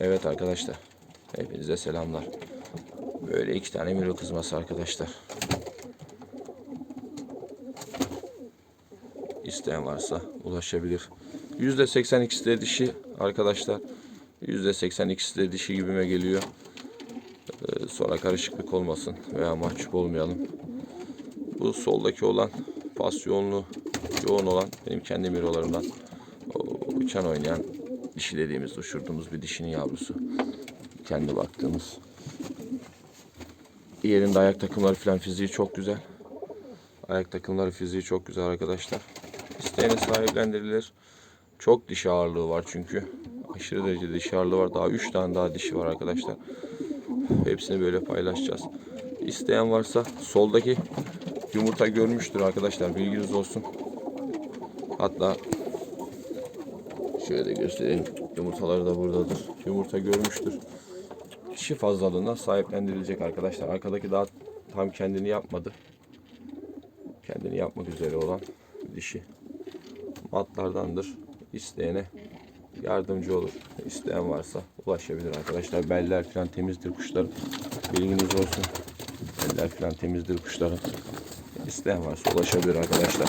Evet arkadaşlar. Hepinize selamlar. Böyle iki tane miro kızması arkadaşlar. İsteyen varsa ulaşabilir. %80 ikisi de dişi arkadaşlar. %80 ikisi de dişi gibime geliyor. Ee, sonra karışıklık olmasın veya mahcup olmayalım. Bu soldaki olan pas yoğunluğu yoğun olan benim kendi mirolarımdan. Uçan oynayan dişi dediğimiz uçurduğumuz bir dişinin yavrusu. Kendi baktığımız. Yerinde ayak takımları falan fiziği çok güzel. Ayak takımları fiziği çok güzel arkadaşlar. İsteyene sahiplendirilir. Çok dişi ağırlığı var çünkü. Aşırı derecede dişi ağırlığı var. Daha 3 tane daha dişi var arkadaşlar. Hepsini böyle paylaşacağız. İsteyen varsa soldaki yumurta görmüştür arkadaşlar. Bilginiz olsun. Hatta şöyle göstereyim. Yumurtaları da buradadır. Yumurta görmüştür. Dişi fazlalığına sahiplendirilecek arkadaşlar. Arkadaki daha tam kendini yapmadı. Kendini yapmak üzere olan dişi. Matlardandır. İsteyene yardımcı olur. İsteyen varsa ulaşabilir arkadaşlar. Beller falan temizdir kuşların. Bilginiz olsun. Beller falan temizdir kuşların. İsteyen varsa ulaşabilir arkadaşlar.